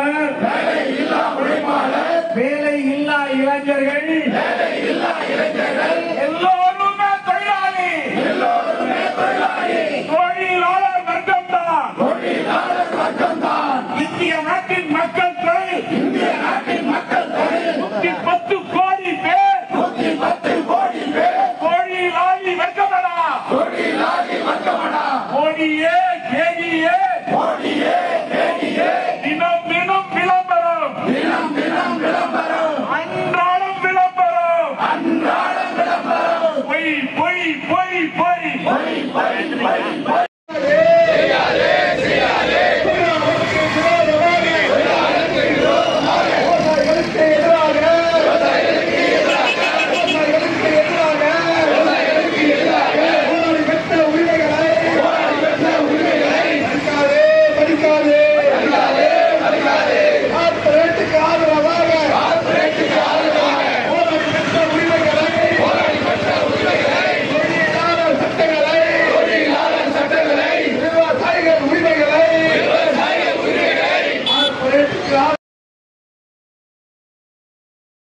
உழைப்பாளர் வேலை இல்லா உழைப்பாளர் வேலை இல்லா இளைஞர்கள். வேலை இல்லா இளைஞர்கள் எல்லோருமே தொழிலாளி. எல்லோருமே தொழிலாளி தொழிலாளர் வர்க்கம் தான் தொழிலாளர் வர்க்கம் தான் இந்திய நாட்டின் மக்கள் தொழில் இந்திய நாட்டின் மக்கள் தொழில் நூத்தி பத்து கோடி பேர் நூத்தி பத்து கோடி பேர். தொழிலாளி வர்க்கமடா. தொழிலாளி வர்க்கமடா. கோடியே பொய் பொய் பொய்